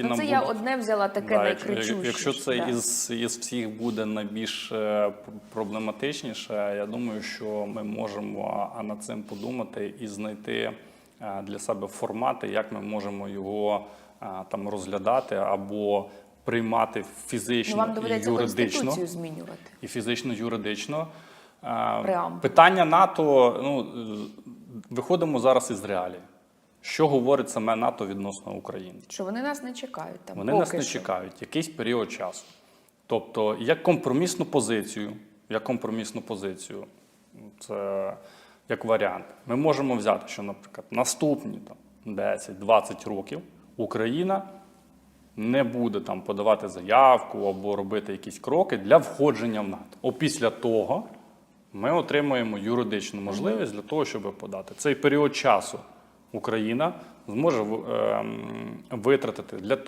які Ну, нам це будуть... я одне взяла таке Да, якщо- Якщо це да. із, із всіх буде найбільш е, проблематичніше, я думаю, що ми можемо над цим подумати і знайти е, для себе формати, як ми можемо його е, там розглядати або приймати Ну, фізично вам і юридично. змінювати. І фізично, юридично. Преамбул. Питання НАТО. Ну виходимо зараз із реалій. Що говорить саме НАТО відносно України? Що вони нас не чекають там. Вони поки нас не що. чекають якийсь період часу. Тобто, як компромісну позицію, як компромісну позицію, це як варіант. Ми можемо взяти, що, наприклад, наступні там, 10-20 років Україна не буде там подавати заявку або робити якісь кроки для входження в НАТО. Опісля того ми отримуємо юридичну можливість для того, щоб подати. Цей період часу Україна зможе ем, витратити для того.